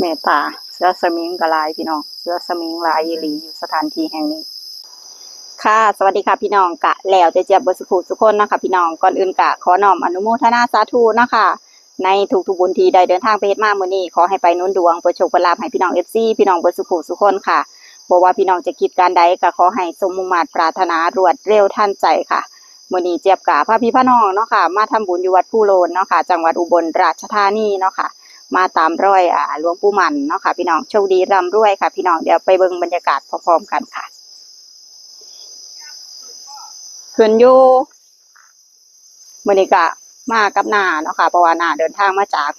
เมตตาเสือสมิงกะลายพี่น้องเสือสมิงลายอีหลีอยู่สถานที่แห่งนี้ ค่ะ สวัสดีค่ะพี่น้องกะแล้วจะเจียบบสุขุสุคนนะคะพี่น้องก่อนอื่นกะขอน้อมอนุโมทนาสาธุนะคะในทุกๆบุญทีใดเดินทางไปเฮ็ดมามื้อนี้ขอให้ไปนุ่นดวงเปิดโชคเปิดลาภให้พี่น้อง FC พี่น้องเบิดสุขุสุกคนค่ะบ่ว่าพี่น้องจะคิดการใดก็ขอให้สมมุ่งมาตรปรารถนารวดเร็วทันใจค่ะมื้อนี้เจี๊ยบกะพาพี่พี่น้องเนาะค่ะ มาทำบุญอยู่วัดผู้โลนเนาะค่ะ จังหวัดอุบลราชธานีเนาะค่ะ มาตามรอยอ่าหลวงปู่มันเนาะค่ะพี่น้องโชคดีร่ำรวยค่ะ พี่น้องเดี๋ยวไปเบิ่งบรรยากาศพร้อมๆกันค่ะขึ้นอยู่มือนี้ก็มากับนาเนาะค่ะเพราะว่านาเดินทางมาจาก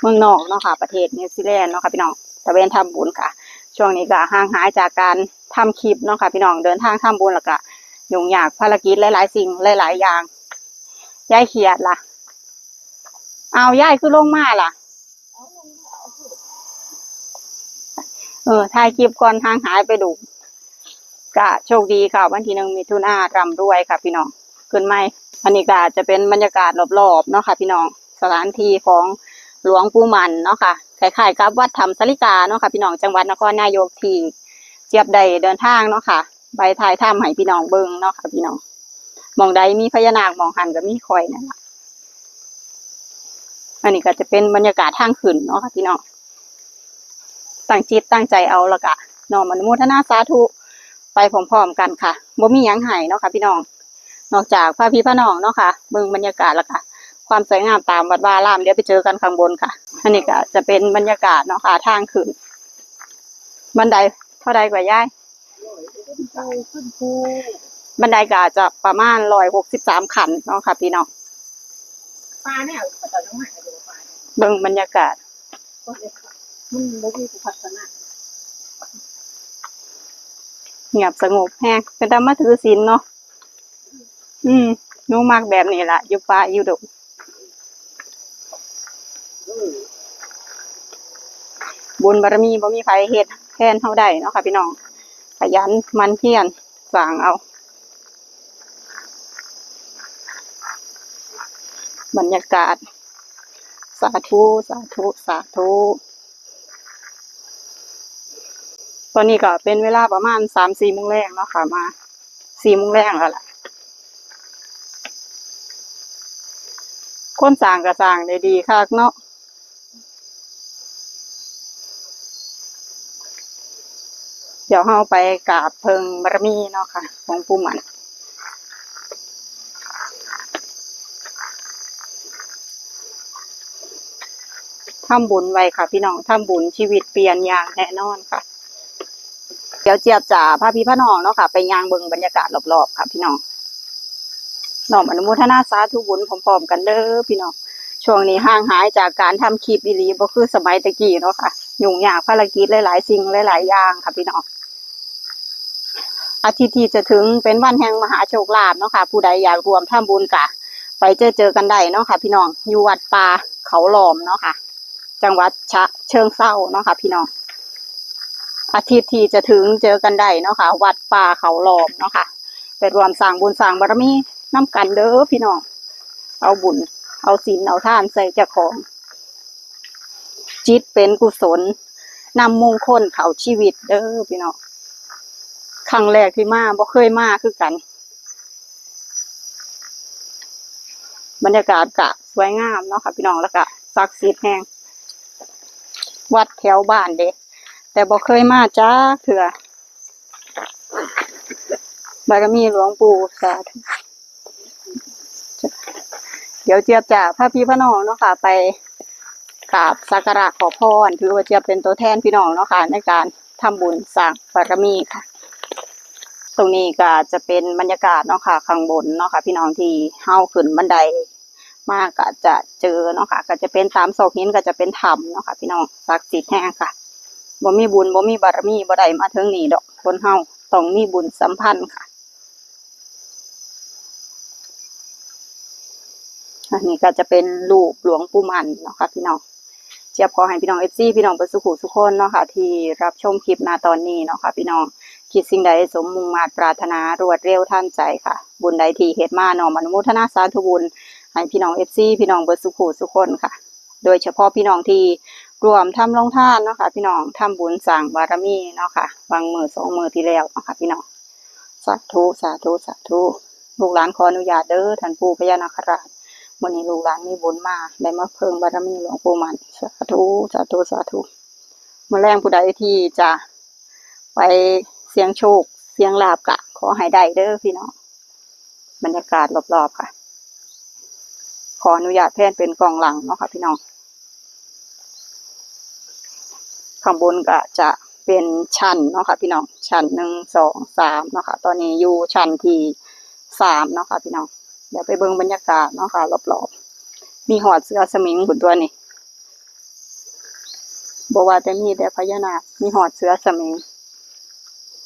เมืองนอกเนาะค่ะ ประเทศนิวซีแลนด์เนาะค่ะพี่น้องตะเวนทำบุญค่ะ ช่วงนี้ก็ห่างหายจากการทำคลิปเนาะค่ะพี่น้องเดินทางทำบุญแล้วก็ยุ่งยากภารกิจหลายๆสิ่งหลายๆอย่างยายเขียดล่ะ เอายายคือลงมาล่ะ เออถ่ายคลิปก่อนทางหายไปดูก็โชคดีค่ะ วันที่หนึ่งมิถุนารำรวยค่ะ พี่น้องขึ้นไหมอันนี้ก็จะเป็นบรรยากาศรอบๆเนาะค่ะ พี่น้องสถานที่ของหลวงปู่มันเนาะค่ะคล้ายๆกับวัดธรรมสาริกาเนาะค่ะพี่น้องจังหวัดนครนายกที่เจี๊ยบใดเดินทางเนาะค่ะ ใบถ่ายถ้ำให้พี่น้องเบิ่งเนาะค่ะพี่น้องหมองใดมีพญานาคหมองหันก็มีคอยนั่นล่ะอันนี้ก็จะเป็นบรรยากาศทางขึ้นเนาะค่ะพี่น้อง ตั้งจิตตั้งใจเอาและกะน้อมอนุโมทนาสาธุไปพร้อมๆกันค่ะบ่มีหยังให้เนาะค่ะพี่น้อง นอกจากพระพี่พระน้องเนาะค่ะเบิ่งบรรยากาศและค่ะความสวยงามตามวัดวารามเดี๋ยวไปเจอกันข้างบนค่ะอันนี้ก็จะเป็นบรรยากาศเนาะค่ะทางขึ้นบันไดเท่าใดกว่าย่ายบันไดก็จะประมาณร้อยหกสิบสามขันเนาะค่ะ พี่น้องปลาเนี่ยก็จะต้องหายอยู่ปลาเนี่ยเบิ่งบรรยากาศก็เลยค่ะ มันบ่มีผู้พัฒนาเงียบสงบแฮงเป็นตามาถือศีลเนาะอืมหนูมักแบบนี้ล่ะ อยู่ป่าอยู่ดงบุญบารมีบ่มีไผเฮ็ดแทนเฮาได้เนาะค่ะพี่น้องขยันมันเพียรสร้างเอา บรรยากาศ สาธุ สาธุ สาธุ ต อนนี้ก็เป็นเวลาประมาณสามสี่โมงแรงเนาะค่ะ มาสี่โมงแรงแล้วล่ะคนสร้างก็สร้างได้ดีคักเนาะเดี๋ยวเราไปกราบเพิงบารมีเนาะค่ะของปู่หมันทำบุญไว้ค่ะ พี่น้องทำบุญชีวิตเปลี่ยนอย่างแน่นอนค่ะ ดี๋ยวเจี๊ยบจ่าพระพี่พระน้องเนาะค่ะ ไปยางเบิงบรรยากาศรอบๆค่ะ พี่น้องน้อมอนุโมทนาสาธุบุญพร้อมๆกันเด้อพี่น้องช่วงนี้ห่างหายจากการทำคลิปอีหลีบ่คือสมัยตะกี้เนาะค่ะ ยุ่งยากภารกิจหลายๆสิ่งหลายๆอย่างค่ะพี่น้องอาทิตย์ที่จะถึงเป็นวันแห่งมหาโชคลาภเนาะค่ะ ผู้ใดอยากรวมทำบุญกะ ไปเจอเจอกันได้เนาะค่ะ พี่น้องอยู่วัดป่าเขาหลอมเนาะค่ะ จังหวัดฉะเชิงเซาเนาะค่ะ พี่น้อง อาทิตย์ที่จะถึงเจอกันได้เนาะค่ะ วัดป่าเขาหลอมเนาะค่ะไปรวมสร้างบุญสร้างบารมีน้ำกันเด้อพี่น้อง เอาบุญ เอาศีลเอาท่านใส่เจ้าของ จิตเป็นกุศลนำมงคลเขาชีวิตเด้อพี่น้องครั้งแรกที่มาบ่เคยมาคือกัน บรรยากาศกะสวยงามเนาะค่ะพี่น้องแล้วก็ศักดิ์สิทธิ์แห่งวัดแถวบ้านเด้ แต่บ่เคยมาจ้าเถื่อบารมีหลวงปู่สาธุเดี๋ยวเจี๊ยบจากพระพี่พระน้องเนาะค่ะ ไปกราบสักการะขอพรถือว่าเจี๊ยบเป็นตัวแทนพี่น้องเนาะค่ะในการทำบุญสร้างบารมีค่ะ ตรงนี้ก็จะเป็นบรรยากาศเนาะค่ะ ข้างบนเนาะค่ะ พี่น้องที่เฮาขึ้นบันไดมากก็จะเจอเนาะค่ะ ก็จะเป็นตามโศกหินก็จะเป็นถ้ำเนาะค่ะ พี่น้องศักดิ์สิทธิ์แห้งค่ะ บ่มีบุญบ่มีบารมีบ่ได้มาถึงนี่ดอกคนเฮาต้องมีบุญสัมพันธ์ค่ะ อันนี้ก็จะเป็นรูปหลวงปู่มันเนาะค่ะพี่น้องเจียบขอให้พี่น้องเอฟซีพี่น้องเปิดสุขุสุขคนเนาะค่ะ ที่รับชมคลิปนาตอนนี้เนาะค่ะ พี่น้องคิดสิ่งใดสมมุ่งมาตรปรารถนารวดเร็วทันใจค่ะ บุญใดที่เฮ็ดมาเนาะมนุโมทนาสาธุบุญให้พี่น้องเอฟซีพี่น้องเบิร์สุขุสุขคนค่ะ โดยเฉพาะพี่น้องที่ รวมทำลงท่านเนาะค่ะพี่น้องทำบุญสร้างบารมีเนาะค่ะบางมือสองมือที่แล้วเนาะค่ะพี่น้องสาธุสาธุสาธุลูกหลานขออนุญาตเด้อท่านปู่พญานาคราชวันนี้ลูกหลานมีบุญมาได้มาเพิ่งบารมีหลวงปู่มันสาธุสาธุสาธุเมื่อแรงผู้ใดที่จะไปเสียงโชคเสียงลาบกะ ขอให้ได้เด้อพี่น้องบรรยากาศรอบๆค่ะ ขออนุญาตแพนเป็นกองหลังเนาะค่ะพี่น้อง ข้างบนก็จะเป็นชั้นเนาะค่ะพี่น้องชั้นหนึ่งสองสามเนาะค่ะตอนนี้อยู่ชั้นที่สามเนาะค่ะพี่น้องเดี๋ยวไปเบิ่งบรรยากาศเนาะค่ะรอบๆมีหอดเสือสมิงบนตัวนี้บอกว่าจะมีแต่พญานาคมีหอดเสือสมิง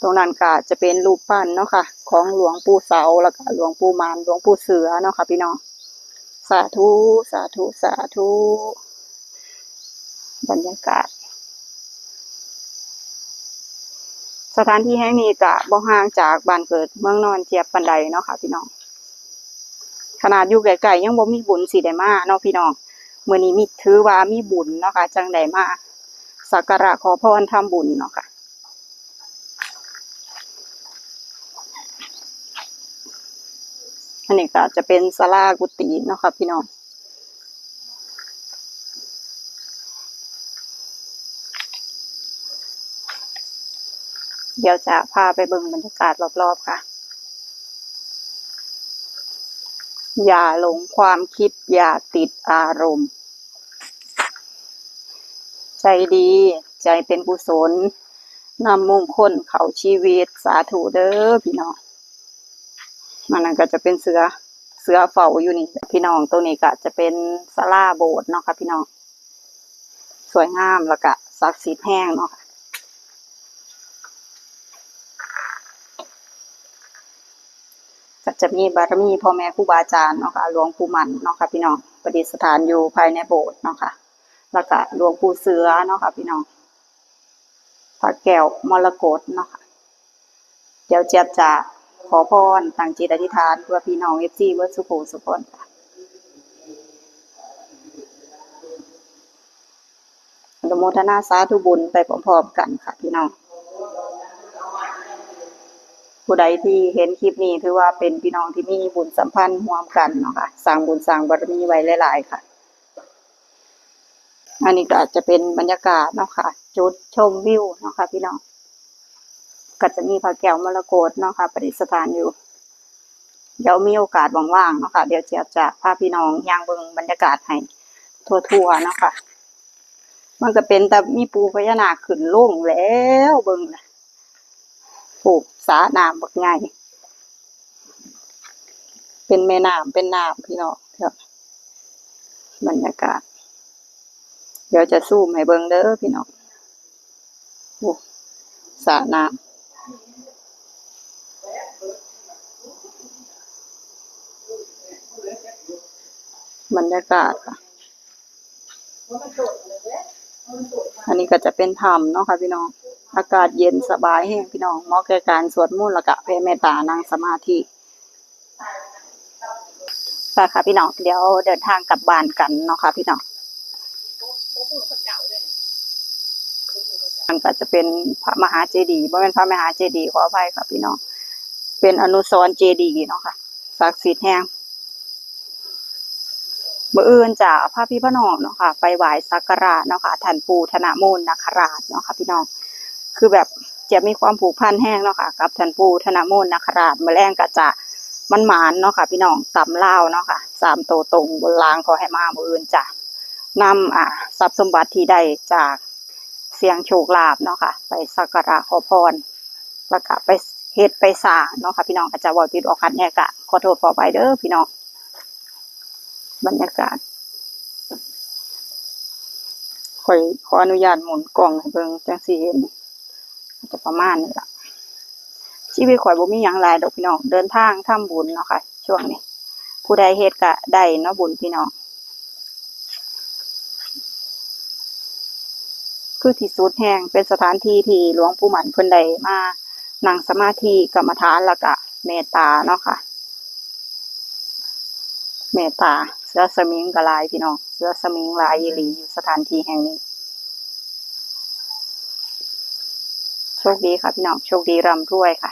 ตรงนั้นก็จะเป็นรูปปั้นเนาะค่ะ ของหลวงปู่เสาแล้วก็หลวงปู่มารหลวงปู่เสือเนาะค่ะพี่น้องสาธุสาธุสาธุบรรยากาศ ส ถานที่แห่งนี้จะบ่ห่างจากบ้านเกิดเมืองนอนเจียบปันใดเนาะค่ะ พี่น้อง ขนาดอยู่ไกลๆยังบ่มีบุญสิได้มาเนาะพี่น้องเมื้อนี้มีถือว่ามีบุญเนาะค่ะจังได้มาสักการะขอพรทำบุญเนาะค่ะอันนี้ก็จะเป็นศาลากุฏิเนาะค่ะพี่น้อง เดี๋ยวจะพาไปเบิ่งบรรยากาศรอบๆค่ะ อย่าหลงความคิดอย่าติดอารมณ์ ใจดีใจเป็นกุศลนำมงคลเข้าชีวิตสาธุเด้อพี่น้องมันนั่นก็จะเป็นเสือเสือเฝ้าอยู่นี่พี่น้องตัวนี้ก็จะเป็นศาลาโบสถ์เนาะค่ะพี่น้อง สวยงามแล้วก็ศักดิ์สิทธิ์แห้งเนาะค่ะ ก็จะมีบารมีพ่อแม่ครูบาอาจารย์เนาะค่ะหลวงปู่มันเนาะค่ะพี่น้องประดิษฐานอยู่ภายในโบสถ์เนาะค่ะแล้วก็หลวงปู่เสือเนาะค่ะพี่น้องพระแก้วมรกตเนาะค่ะเดี๋ยวเจี๊ยบจะขอพรตั้งจิตอธิษฐานเพื่อพี่น้องเอฟซีวิร์ดสุโขสุขนค่ะอนุโมทนาสาธุบุญไปพร้อมๆกันค่ะพี่น้อง ผู้ใดที่เห็นคลิปนี้ถือว่าเป็นพี่น้องที่มีบุญสัมพันธ์ร่วมกันเนาะค่ะสร้างบุญสร้างบารมีไว้หลาย ๆ ค่ะ อันนี้ก็จะเป็นบรรยากาศเนาะค่ะ จุดชมวิวเนาะค่ะ พี่น้องก็จะมีพระแก้วมรกตเนาะค่ะประดิษฐานอยู่ เดี๋ยวมีโอกาสว่างๆเนาะค่ะ เดี๋ยวเจียบจะพาพี่น้องย่างเบิงบรรยากาศให้ทั่วๆเนาะค่ะ มันก็เป็นแต่มีปูพญานาคขึ้นลงแล้วเบิงนะ ปลูกสาน้ำบักไงเป็นแม่น้ำเป็นน้ำพี่น้องครับบรรยากาศ เดี๋ยวจะซูมให้เบิ่งเด้อพี่น้องโอ้สาน้ำบรรยากาศค่ะ อันนี้ก็จะเป็นธรรมเนาะค่ะพี่น้อง อากาศเย็นสบายแห้งพี่น้องเหมาะแก่การสวดมนต์ล้วก็แผ่เมตตานั่งสมาธิค่ะค่ะพี่น้องเดี๋ยวเดินทางกลับบ้านกันเนาะค่ะพี่น้องมันก็จะเป็นพระมหาเจดีย์บ่เป็นพระมหาเจดีย์ขออภัยค่ะพี่น้องเป็นอนุสรเจดีย์เนาะค่ะศักดิ์สิทธิ์แห้งเมื่ออื่นจะพาพี่พระน้องเนาะค่ะ ไปไหว้สักการะเนาะค่ะท่านปู่ธนมูลนาคราชเนาะค่ะพี่น้อง คือแบบจะมีความผูกพันแห้งเนาะค่ะกับท่านปู่ธนมูลนาคราชมื่อแรงก็จะมันหมานเนาะค่ะ พี่น้องตำเล่าเนาะค่ะสามโตตรงบนลางขอให้มามืออื่นจ้ะนำอ่าทรัพย์สมบัติที่ได้จากเสียงโชคลาภเนาะค่ะ ไปสักการะขอพรแล้วก็ไปเฮ็ดไปสางเนาะค่ะ พี่น้องอาจจะว่าติดออกคันแน่กะขอโทษขอไปเด้อพี่น้องบรรยากาศขอขออนุญาตหมุนกล้องให้เบิ่งจังสิเห็น จะประมาณนี้ละชีวิตข่อยบ่มีหยังหลายดอกพี่น้องเดินทางทำบุญเนาะค่ะ ช่วงนี้ ผู้ใดเฮ็ดก็ได้เนาะบุญพี่น้องคือที่สุดแห่งเป็นสถานที่ที่หลวงปู่หมันเพิ่นได้มานั่งสมาธิกรรมฐานแล้วก็เมตตาเนาะค่ะ เมตตาเสือสมิงก็หลายพี่น้องเสือสมิงลายอีหลีอยู่สถานที่แห่งนี้ โชคดีค่ะพี่น้อง โชคดีร่ำรวยค่ะ